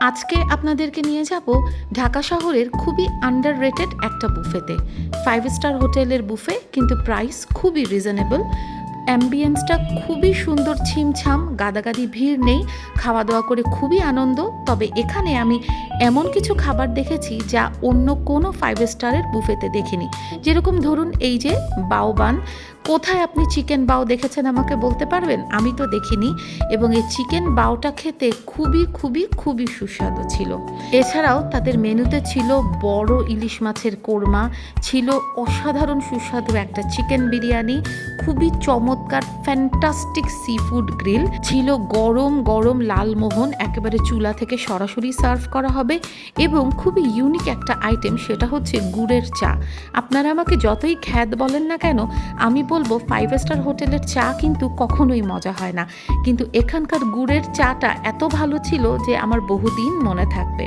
আজকে আপনাদেরকে নিয়ে যাব ঢাকা শহরের খুবই আন্ডার রেটেড একটা বুফেতে ফাইভ স্টার হোটেলের বুফে কিন্তু প্রাইস খুবই রিজনেবল অ্যাম্বিয়েন্সটা খুবই সুন্দর, ছিমছাম, গাদাগাদি ভিড় নেই খাওয়া দাওয়া করে খুবই আনন্দ। তবে এখানে আমি এমন কিছু খাবার দেখেছি যা অন্য কোনো ফাইভ স্টারের বুফেতে দেখিনি। যেরকম ধরুন এই যে বাওবান কোথায় আপনি চিকেন বাও দেখেছেন আমাকে বলতে পারবেন? আমি তো দেখিনি এবং এই চিকেন বাওটা খেতে খুবই খুবই খুবই সুস্বাদু ছিল। এছাড়াও তাদের মেনুতে ছিল বড় ইলিশ মাছের কোরমা, ছিল অসাধারণ সুস্বাদু একটা চিকেন বিরিয়ানি, খুবই চমৎকার, ফ্যান্টাস্টিক সি ফুড গ্রিল, ছিল গরম গরম লালমোহন, একেবারে চুলা থেকে সরাসরি সার্ভ করা হবে এবং খুবই ইউনিক একটা আইটেম সেটা হচ্ছে গুড়ের চা। আপনারা আমাকে যতই খ্যাত বলেন না কেন, আমি বলব ফাইভ স্টার হোটেলের চা কিন্তু কখনোই মজা হয় না। কিন্তু এখানকার গুড়ের চাটা এত ভালো ছিল যে আমার বহুদিন মনে থাকবে।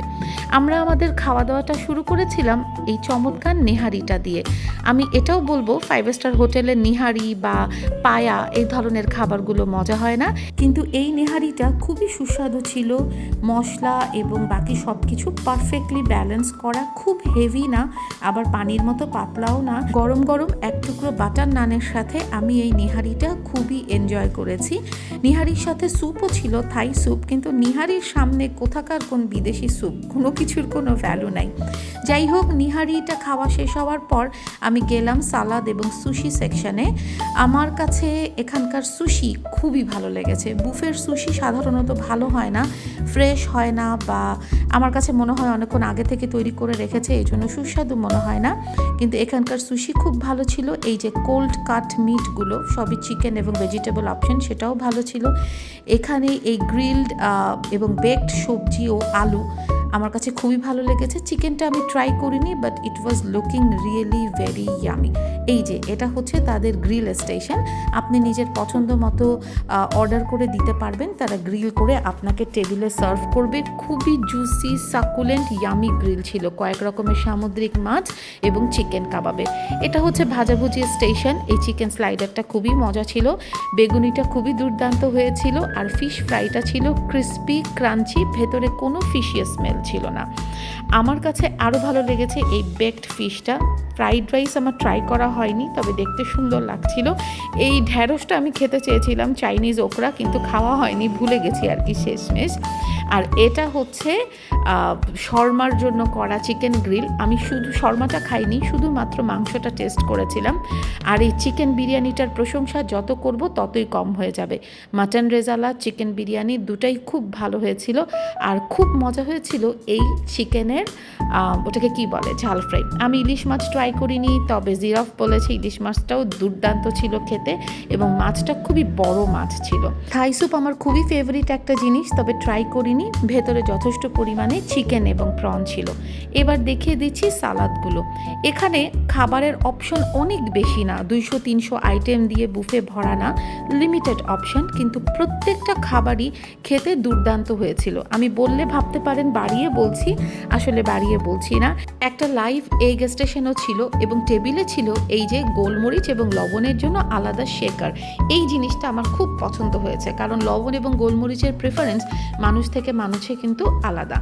আমরা আমাদের খাওয়া দাওয়াটা শুরু করেছিলাম এই চমৎকার নেহারিটা দিয়ে। আমি এটাও বলব ফাইভ স্টার হোটেলের নিহারি বা পায়া এই ধরনের খাবারগুলো মজা হয় না। কিন্তু এই নেহারিটা খুবই সুস্বাদু ছিল, মশলা এবং বাকি সব কিছু পারফেক্টলি ব্যালেন্স করা খুব হেভি না, আবার পানির মতো পাতলাও না। গরম গরম এক টুকরো বাটার নানের সাথে আমি এই নিহারিটা খুবই এনজয় করেছি। নিহারির সাথে স্যুপও ছিল থাই স্যুপ কিন্তু নিহারির সামনে কোথাকার কোন বিদেশি স্যুপ কোনো কিছুর কোনো ভ্যালু নাই। যাই হোক, নিহারিটা খাওয়া শেষ হওয়ার পর আমি গেলাম সালাদ এবং সুশি সেকশনে আমার কাছে এখানকার সুশি খুবই ভালো লেগেছে। বুফের সুশি সাধারণত ভালো হয় না ফ্রেশ হয় না বা আমার কাছে মনে হয় অনেকক্ষণ আগে থেকে তৈরি করে রেখেছে এই জন্য সুস্বাদু মনে হয় না। কিন্তু এখানকার সুশি খুব ভালো ছিল, এই যে কোল্ড কাট মিটগুলো সবই চিকেন এবং ভেজিটেবল অপশন সেটাও ভালো ছিল। এখানে এই গ্রিলড এবং বেকড সবজি ও আলু আমার কাছে খুবই ভালো লেগেছে। চিকেনটা আমি ট্রাই করিনি but it was looking really very yummy এই যে, এটা হচ্ছে তাদের গ্রিল স্টেশন আপনি নিজের পছন্দ মতো অর্ডার করে দিতে পারবেন। তারা গ্রিল করে আপনাকে টেবিলে সার্ভ করবে। খুবই জুসি সাকুলেন্ট ইয়ামি গ্রিল ছিল। কয়েক রকমের সামুদ্রিক মাছ এবং চিকেন কাবাবের এটা হচ্ছে ভাজাভুজি স্টেশন এই চিকেন স্লাইডারটা খুবই মজা ছিল। বেগুনিটা খুবই দুর্দান্ত হয়েছিল। আর ফিশ ফ্রাইটা ছিল ক্রিস্পি ক্রাঞ্চি ভেতরে কোনো ফিশিয়া স্মেল ছিল না। আমার কাছে আরও ভালো লেগেছে এই বেকড ফিশটা ফ্রাইড রাইস আমার ট্রাই করা হয়নি, তবে দেখতে সুন্দর লাগছিল। এই ঢ্যাঁড়সটা আমি খেতে চেয়েছিলাম চাইনিজ ওকরা কিন্তু খাওয়া হয়নি, ভুলে গেছি আর কি শেষমেশ। আর এটা হচ্ছে শর্মার জন্য করা চিকেন গ্রিল আমি শুধু শর্মাটা খাইনি, শুধুমাত্র মাংসটা টেস্ট করেছিলাম। আর এই চিকেন বিরিয়ানিটার প্রশংসা যত করব ততই কম হয়ে যাবে। মাটন রেজালা চিকেন বিরিয়ানি দুটাই খুব ভালো হয়েছিল। আর খুব মজা হয়েছিল এই চিকেনের ওটাকে কি বলে? ঝাল ফ্রাই। আমি ইলিশ মাছ ট্রাই করিনি, তবে জিরাফ বলেছে ইলিশ মাছটাও দুর্দান্ত ছিল খেতে এবং মাছটা খুবই বড় মাছ ছিল। থাই স্যুপ আমার খুবই ফেভারিট একটা জিনিস, তবে ট্রাই করিনি। ভেতরে যথেষ্ট পরিমাণে চিকেন এবং প্রন ছিল। এবার দেখিয়ে দিচ্ছি সালাদগুলো। এখানে খাবারের অপশন অনেক বেশি না, দুইশো, তিনশো আইটেম দিয়ে বুফে ভরা না লিমিটেড অপশন কিন্তু প্রত্যেকটা খাবারই খেতে দুর্দান্ত হয়েছিল। আমি বললে ভাবতে পারেন বাড়িয়ে বলছি, আসলে বাড়িয়ে বলছি না। একটা লাইভ এগ স্টেশনও ছিল এবং টেবিলে ছিল এই যে গোলমরিচ এবং লবণের জন্য আলাদা শেকার এই জিনিসটা আমার খুব পছন্দ হয়েছে, কারণ লবণ এবং গোলমরিচের প্রেফারেন্স মানুষ থেকে মানুষে কিন্তু আলাদা।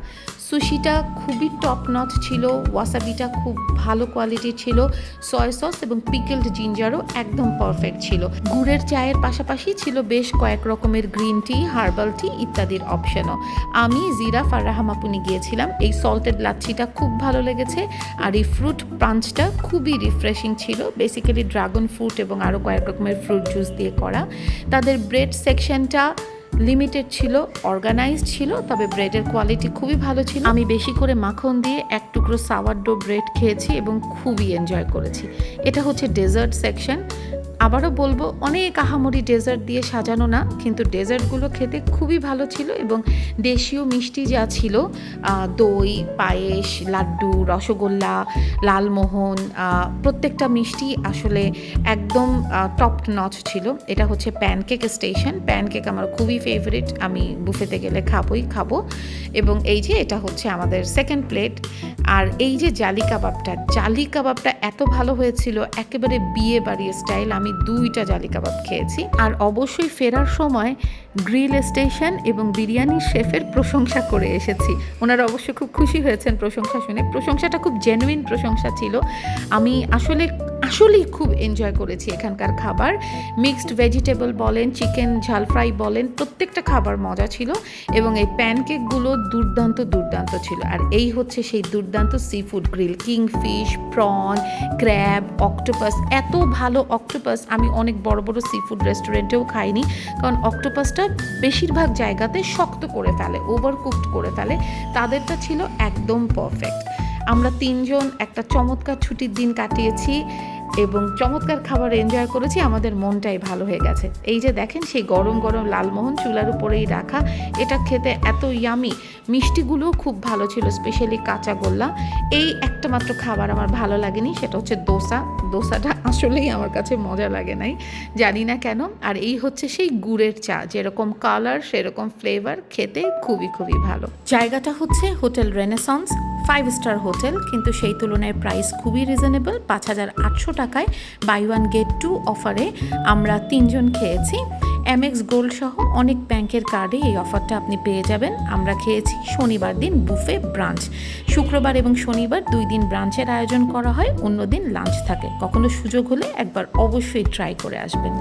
সুশিটা খুবই টপ নচ ছিল ওয়াসাবিটা খুব ভালো কোয়ালিটির ছিল সয় সস এবং পিকেলড জিঞ্জারও একদম পারফেক্ট ছিল। গুড়ের চায়ের পাশাপাশি ছিল বেশ কয়েক রকমের গ্রিন টি হার্বাল টি ইত্যাদির অপশনও আমি জিরা আর রাহামাপুনি গিয়েছিলাম। এই সল্টেড লাচ্ছিটা খুব ভালো লেগেছে আর এই ফ্রুট পাঞ্চটা খুবই রিফ্রেশিং ছিল। বেসিক্যালি ড্রাগন ফ্রুট এবং আরও কয়েক রকমের ফ্রুট জুস দিয়ে করা। তাদের ব্রেড সেকশনটা লিমিটেড ছিল অর্গানাইজড ছিল, তবে ব্রেডের কোয়ালিটি খুবই ভালো ছিল। আমি বেশি করে মাখন দিয়ে এক টুকরো সাওয়ারডো ব্রেড খেয়েছি এবং খুবই এনজয় করেছি। এটা হচ্ছে ডেজার্ট সেকশন আবারও বলব, অনেক আহামরি ডেজার্ট দিয়ে সাজানো না, কিন্তু ডেজার্টগুলো খেতে খুবই ভালো ছিল এবং দেশীয় মিষ্টি যা ছিল দই, পায়েস, লাড্ডু, রসগোল্লা, লালমোহন প্রত্যেকটা মিষ্টি আসলে একদম টপ নচ ছিল। এটা হচ্ছে প্যানকেক স্টেশন প্যানকেক আমার খুবই ফেভারিট আমি বুফেতে গেলে খাবোই, খাব। এবং এই যে এটা হচ্ছে আমাদের সেকেন্ড প্লেট আর এই যে জালি কাবাবটা জালি কাবাবটা এত ভালো হয়েছিল, একেবারে বিয়ে বাড়ির স্টাইল আমি দুইটা জালি কাবাব খেয়েছি। আর অবশ্যই ফেরার সময় গ্রিল স্টেশন এবং বিরিয়ানি শেফের প্রশংসা করে এসেছি। ওনারা অবশ্যই খুব খুশি হয়েছেন প্রশংসা শুনে। প্রশংসাটা খুব জেনুইন প্রশংসা ছিল। আমি আসলে আসলেই খুব এনজয় করেছি এখানকার খাবার। মিক্সড ভেজিটেবল বলেন চিকেন ঝাল ফ্রাই বলেন, প্রত্যেকটা খাবার মজা ছিল এবং এই প্যানকেকগুলো দুর্দান্ত দুর্দান্ত ছিল। আর এই হচ্ছে সেই দুর্দান্ত sea food grill kingfish prawn crab octopus এত ভালো অক্টোপাস আমি অনেক বড় বড় সি ফুড রেস্টুরেন্টেও খাইনি কারণ অক্টোপাসটা বেশিরভাগ জায়গাতে শক্ত করে ফেলে ওভার কুকড করে ফেলে। তাদেরটা ছিল একদম পারফেক্ট আমরা তিনজন একটা চমৎকার ছুটির দিন কাটিয়েছি। এবং চমৎকার খাবার এনজয় করেছি, আমাদের মনটাই ভালো হয়ে গেছে। এই যে দেখেন, সেই গরম গরম লালমোহন চুলার উপরেই রাখা, এটা খেতে এত ইয়ামি মিষ্টিগুলোও খুব ভালো ছিল স্পেশালি কাঁচা গোল্লা। এই একটা মাত্র খাবার আমার ভালো লাগেনি, সেটা হচ্ছে দোসা। দোসাটা আসলেই আমার কাছে মজা লাগে নাই, জানি না কেন। আর এই হচ্ছে সেই গুড়ের চা, যেরকম কালার সেরকম ফ্লেভার খেতে খুবই খুবই ভালো। জায়গাটা হচ্ছে hotel Renaissance five star hotel কিন্তু সেই তুলনায় প্রাইস খুবই রিজনেবল পাঁচ হাজার আটশো টাকায় বাই ওয়ান গেট টু অফারে আমরা তিনজন খেয়েছি। এমএক্স গোল্ড সহ অনেক ব্যাংকের কার্ডে এই অফারটা আপনি পেয়ে যাবেন। আমরা খেয়েছি শনিবার দিন বুফে ব্রাঞ্চ শুক্রবার এবং শনিবার দুই দিন ব্রাঞ্চের আয়োজন করা হয়, অন্য দিন লাঞ্চ থাকে। কখনো সুযোগ হলে একবার অবশ্যই ট্রাই করে আসবেন।